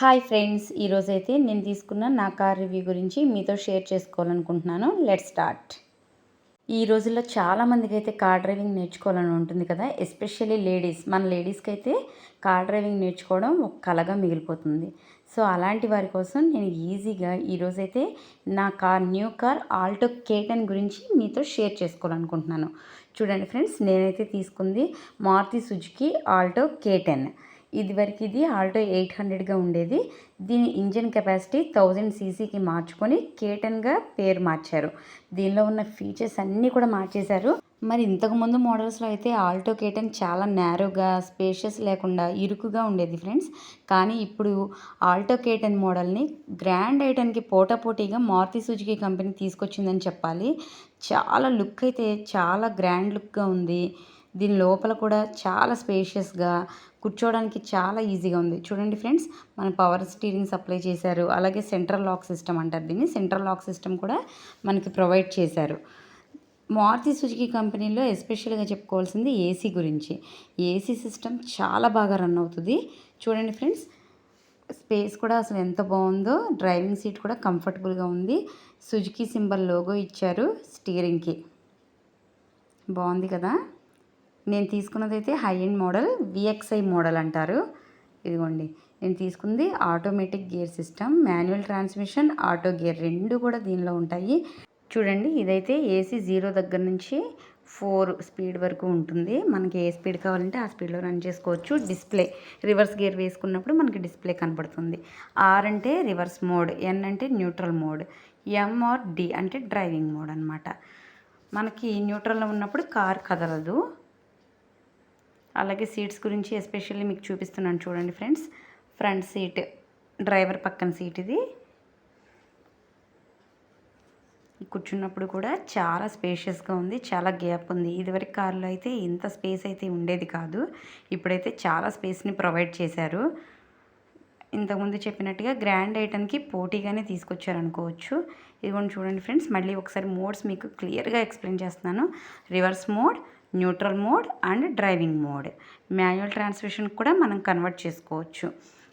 Hi friends ఈరోజు అయితే నేను తీసుకున్న నా కార్ రివ్యూ గురించి మీతో షేర్ చేసుకోవాలనుకుంటున్నాను. లెట్ స్టార్ట్ ఈ రోజుల్లో చాలామందికి అయితే కార్ డ్రైవింగ్ నేర్చుకోవాలని ఉంటుంది కదా ఎస్పెషల్లీ లేడీస్. మన లేడీస్కి అయితే కార్ డ్రైవింగ్ నేర్చుకోవడం ఒక కలగా మిగిలిపోతుంది. సో అలాంటి వారి కోసం నేను ఈజీగా ఈరోజైతే నా car new car Alto K ten గురించి మీతో షేర్ చేసుకోవాలనుకుంటున్నాను. చూడండి ఫ్రెండ్స్ నేనైతే తీసుకుంది మారుతి సుజుకి ఆల్టో కేటెన్. ఇదివరకు ఇది ఆల్టో ఎయిట్ హండ్రెడ్గా ఉండేది. దీని ఇంజిన్ కెపాసిటీ థౌజండ్ సీసీకి మార్చుకొని కేటన్గా పేరు మార్చారు. దీనిలో ఉన్న ఫీచర్స్ అన్నీ కూడా మార్చేశారు. మరి ఇంతకుముందు మోడల్స్లో అయితే ఆల్టో కేటన్ చాలా నేరోగా స్పేషియస్ లేకుండా ఇరుకుగా ఉండేది ఫ్రెండ్స్. కానీ ఇప్పుడు ఆల్టో కేటన్ మోడల్ని గ్రాండ్ ఐటన్కి పోటాపోటీగా మారుతి సుజుకి కంపెనీ తీసుకొచ్చిందని చెప్పాలి. చాలా లుక్ అయితే చాలా గ్రాండ్ లుక్గా ఉంది. దీని లోపల కూడా చాలా స్పేషియస్గా కూర్చోవడానికి చాలా ఈజీగా ఉంది. చూడండి ఫ్రెండ్స్ మన పవర్ స్టీరింగ్ సప్లై చేశారు. అలాగే సెంట్రల్ లాక్ సిస్టమ్ అంటారు దీన్ని. సెంట్రల్ లాక్ సిస్టమ్ కూడా మనకి ప్రొవైడ్ చేశారు. మారుతి సుజుకి కంపెనీలో ఎస్పెషల్గా చెప్పుకోవాల్సింది ఏసీ గురించి. ఏసీ సిస్టమ్ చాలా బాగా రన్ అవుతుంది. చూడండి ఫ్రెండ్స్ స్పేస్ కూడా అసలు ఎంత బాగుందో. డ్రైవింగ్ సీట్ కూడా కంఫర్టబుల్గా ఉంది. సుజుకి సింబల్ లోగో ఇచ్చారు స్టీరింగ్కి. బాగుంది కదా? నేను తీసుకున్నది అయితే high end model VXI model అంటారు. ఇదిగోండి నేను తీసుకుంది automatic gear system manual transmission auto gear రెండు కూడా దీనిలో ఉంటాయి. చూడండి ఇదైతే ఏసీ జీరో దగ్గర నుంచి ఫోర్ స్పీడ్ వరకు ఉంటుంది. మనకి ఏ స్పీడ్ కావాలంటే ఆ స్పీడ్లో రన్ చేసుకోవచ్చు. డిస్ప్లే రివర్స్ గేర్ వేసుకున్నప్పుడు మనకి డిస్ప్లే కనపడుతుంది ఆర్ అంటే రివర్స్ మోడ్ ఎన్ అంటే neutral mode M R D అంటే డ్రైవింగ్ మోడ్ అనమాట మనకి న్యూట్రల్లో ఉన్నప్పుడు కార్ కదలదు. అలాగే సీట్స్ గురించి ఎస్పెషల్లీ మీకు చూపిస్తున్నాను చూడండి ఫ్రెండ్స్. ఫ్రంట్ సీట్ డ్రైవర్ పక్కన సీట్ ఇది. కూర్చున్నప్పుడు కూడా చాలా స్పేషియస్గా ఉంది చాలా గ్యాప్ ఉంది. ఇదివరకు కార్లో అయితే ఇంత స్పేస్ అయితే ఉండేది కాదు. ఇప్పుడైతే చాలా స్పేస్ని ప్రొవైడ్ చేశారు. ఇంతకుముందు చెప్పినట్టుగా గ్రాండ్ ఐటన్కి పోటీగానే తీసుకొచ్చారనుకోవచ్చు. ఇదిగోండి చూడండి ఫ్రెండ్స్ మళ్ళీ ఒకసారి మోడ్స్ మీకు క్లియర్గా ఎక్స్ప్లెయిన్ చేస్తున్నాను. Reverse mode neutral mode and driving mode. Manual transmission కూడా మనం కన్వర్ట్ చేసుకోవచ్చు.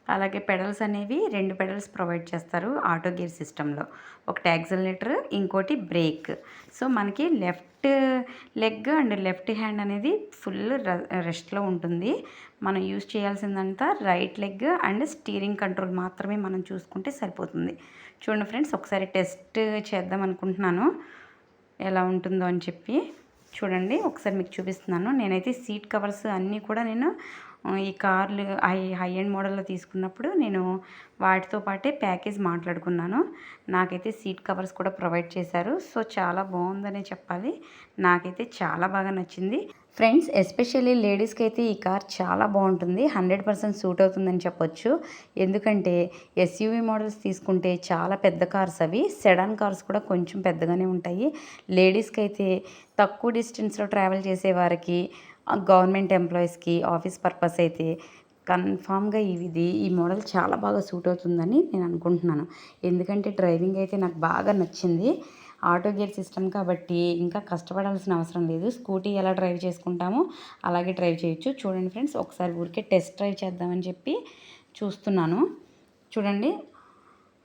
అలాగే పెడల్స్ అనేవి రెండు పెడల్స్ ప్రొవైడ్ చేస్తారు ఆటో గేర్ సిస్టంలో. ఒకటి యాక్సిలేటర్ ఇంకోటి బ్రేక్. సో మనకి left leg and left hand అనేది ఫుల్ రెస్ట్లో ఉంటుంది. మనం use చేయాల్సిందంతా right leg and steering control మాత్రమే మనం చూసుకుంటే సరిపోతుంది. చూడండి ఫ్రెండ్స్ ఒకసారి టెస్ట్ చేద్దాం అనుకుంటున్నాను. ఎలా ఉంటుందో అని చెప్పి. చూడండి ఒకసారి మీకు చూపిస్తున్నాను. నేనైతే సీట్ కవర్స్ అన్నీ కూడా నేను ఈ కార్లు హై హై అండ్ మోడల్లో తీసుకున్నప్పుడు నేను వాటితో పాటే ప్యాకేజ్ మాట్లాడుకున్నాను. నాకైతే సీట్ కవర్స్ కూడా ప్రొవైడ్ చేశారు. సో చాలా బాగుందనే చెప్పాలి. నాకైతే చాలా బాగా నచ్చింది. ఫ్రెండ్స్ ఎస్పెషల్లీ లేడీస్కి అయితే ఈ కార్ చాలా బాగుంటుంది. హండ్రెడ్ పర్సెంట్ సూట్ అవుతుందని చెప్పొచ్చు. ఎందుకంటే ఎస్యూవి మోడల్స్ తీసుకుంటే చాలా పెద్ద కార్స్ అవి. సెడాన్ కార్స్ కూడా కొంచెం పెద్దగానే ఉంటాయి. లేడీస్కి అయితే తక్కువ డిస్టెన్స్లో ట్రావెల్ చేసే వారికి గవర్నమెంట్ ఎంప్లాయీస్కి ఆఫీస్ పర్పస్ అయితే కన్ఫామ్గా ఇది ఈ మోడల్ చాలా బాగా సూట్ అవుతుందని నేను అనుకుంటున్నాను. ఎందుకంటే డ్రైవింగ్ అయితే నాకు బాగా నచ్చింది. ఆటో గేర్ సిస్టమ్ కాబట్టి ఇంకా కష్టపడాల్సిన అవసరం లేదు. స్కూటీ ఎలా డ్రైవ్ చేసుకుంటామో అలాగే డ్రైవ్ చేయొచ్చు. చూడండి ఫ్రెండ్స్ ఒకసారి ఊరికే టెస్ట్ డ్రైవ్ చేద్దామని చెప్పి చూస్తున్నాను. చూడండి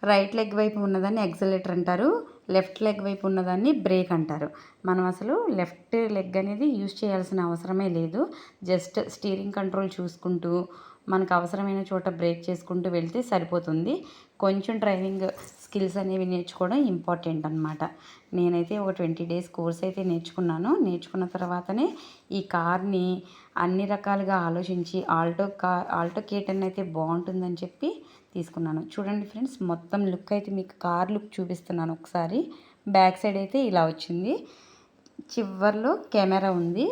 రైట్ లెగ్ వైపు ఉన్నదాన్ని ఎగ్జలేటర్ అంటారు. లెఫ్ట్ లెగ్ వైపు ఉన్నదాన్ని బ్రేక్ అంటారు. మనం అసలు లెఫ్ట్ లెగ్ అనేది యూజ్ చేయాల్సిన అవసరమే లేదు. జస్ట్ స్టీరింగ్ కంట్రోల్ చూసుకుంటూ మనకు అవసరమైన చోట బ్రేక్ చేసుకుంటూ వెళ్తే సరిపోతుంది. కొంచెం డ్రైవింగ్ స్కిల్స్ అనేవి నేర్చుకోవడం ఇంపార్టెంట్ అనమాట నేనైతే ఒక ట్వంటీ డేస్ కోర్స్ అయితే నేర్చుకున్నాను. నేర్చుకున్న తర్వాతనే ఈ కార్ని అన్ని రకాలుగా ఆలోచించి ఆల్టో కార్ ఆల్టో కేటన్ అయితే బాగుంటుందని చెప్పి తీసుకున్నాను. చూడండి ఫ్రెండ్స్ మొత్తం లుక్ అయితే మీకు కార్ లుక్ చూపిస్తున్నాను ఒకసారి. బ్యాక్ సైడ్ అయితే ఇలా వచ్చింది. చివర్లో కెమెరా ఉంది.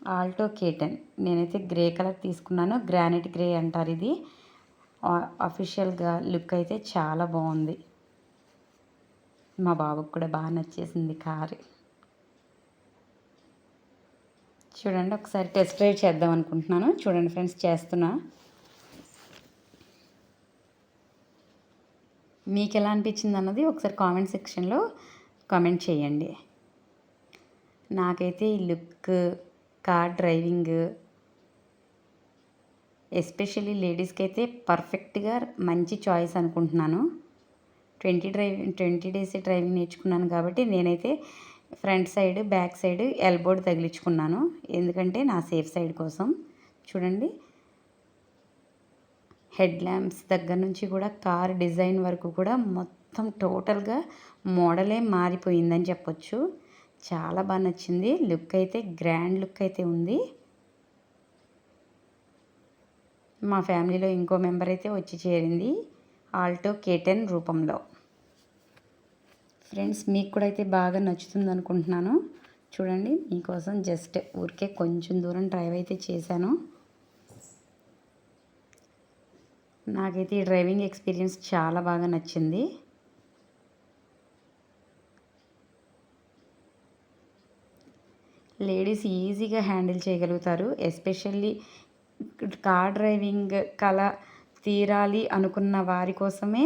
ఆల్టో కేటన్ నేనైతే గ్రే కలర్ తీసుకున్నాను. గ్రానైట్ గ్రే అంటారు ఇది. అఫీషియల్గా లుక్ అయితే చాలా బాగుంది. మా బాబుకి కూడా బాగా నచ్చేసింది కారు. చూడండి ఒకసారి టెస్ట్ డ్రైవ్ చేద్దాం అనుకుంటున్నాను. చూడండి ఫ్రెండ్స్ చేస్తున్నా. మీకు ఎలా అనిపించింది అన్నది ఒకసారి కామెంట్ సెక్షన్లో కామెంట్ చేయండి. నాకైతే ఈ లుక్ కార్ డ్రైవింగ్ ఎస్పెషల్లీ లేడీస్కి అయితే పర్ఫెక్ట్గా మంచి చాయిస్ అనుకుంటున్నాను. Twenty driving twenty days driving నేర్చుకున్నాను కాబట్టి నేనైతే front side back side L board తగిలించుకున్నాను. ఎందుకంటే నా సేఫ్ సైడ్ కోసం. చూడండి. హెడ్ ల్యాంప్స్ దగ్గర నుంచి కూడా కార్ డిజైన్ వరకు కూడా మొత్తం టోటల్గా మోడలే మారిపోయిందని చెప్పొచ్చు. చాలా బాగా నచ్చింది. లుక్ అయితే గ్రాండ్ లుక్ అయితే ఉంది. మా ఫ్యామిలీలో ఇంకో మెంబర్ అయితే వచ్చి చేరింది. ఆల్టో కేటెన్ రూపంలో. ఫ్రెండ్స్ మీకు కూడా అయితే బాగా నచ్చుతుంది అనుకుంటున్నాను. చూడండి మీకోసం జస్ట్ ఊరికే కొంచెం దూరం డ్రైవ్ అయితే చేశాను. నాకైతే ఈ డ్రైవింగ్ ఎక్స్పీరియన్స్ చాలా బాగా నచ్చింది. లేడీస్ ఈజీగా హ్యాండిల్ చేయగలుగుతారు ఎస్పెషల్లీ కార్ డ్రైవింగ్ కళ తీరాలి అనుకున్న వారి కోసమే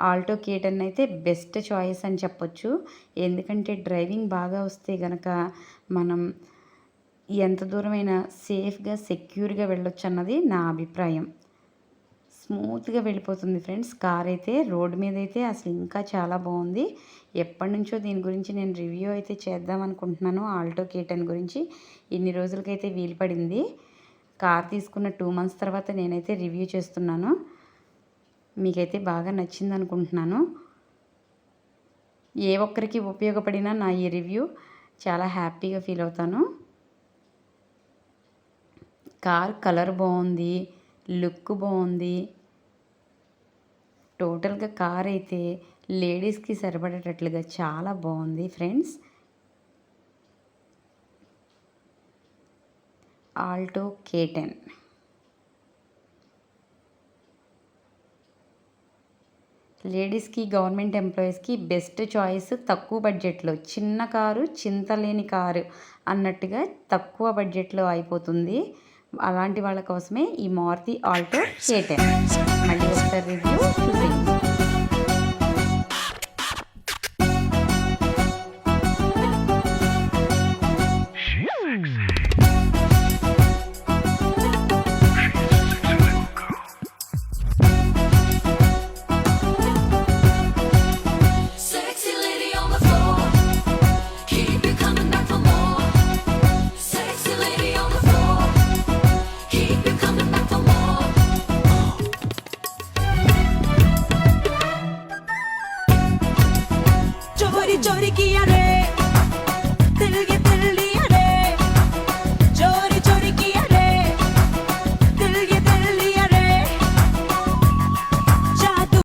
ఆల్టో కేటన్ అయితే బెస్ట్ చాయిస్ అని చెప్పొచ్చు. ఎందుకంటే డ్రైవింగ్ బాగా వస్తే గనక మనం ఎంత దూరమైనా సేఫ్గా సెక్యూర్గా వెళ్ళొచ్చు అన్నది నా అభిప్రాయం. స్మూత్గా వెళ్ళిపోతుంది ఫ్రెండ్స్. కార్ అయితే రోడ్ మీద అయితే అసలు ఇంకా చాలా బాగుంది. ఎప్పటి నుంచో దీని గురించి నేను రివ్యూ అయితే చేద్దాం అనుకుంటున్నాను ఆల్టో కేటన్ గురించి. ఇన్ని రోజులకైతే వీలు పడింది. కార్ తీసుకున్న టూ మంత్స్ తర్వాత నేనైతే రివ్యూ చేస్తున్నాను. మీకైతే బాగా నచ్చింది అనుకుంటున్నాను. ఏ ఒక్కరికి ఉపయోగపడినా నా ఈ రివ్యూ చాలా హ్యాపీగా ఫీల్ అవుతాను. కార్ కలర్ బాగుంది లుక్ బాగుంది టోటల్గా కార్ అయితే లేడీస్కి సరిపడేటట్లుగా చాలా బాగుంది ఫ్రెండ్స్. ఆల్టో కేటెన్. లేడీస్కి గవర్నమెంట్ ఎంప్లాయీస్కి బెస్ట్ చాయిస్ తక్కువ బడ్జెట్లో. చిన్న కారు చింతలేని కారు అన్నట్టుగా తక్కువ బడ్జెట్లో అయిపోతుంది. అలాంటి వాళ్ళ కోసమే ఈ మారుతి ఆల్టో కేటెన్ మళ్ళీ ఒకసారి రివ్యూ చూసేయండి quiero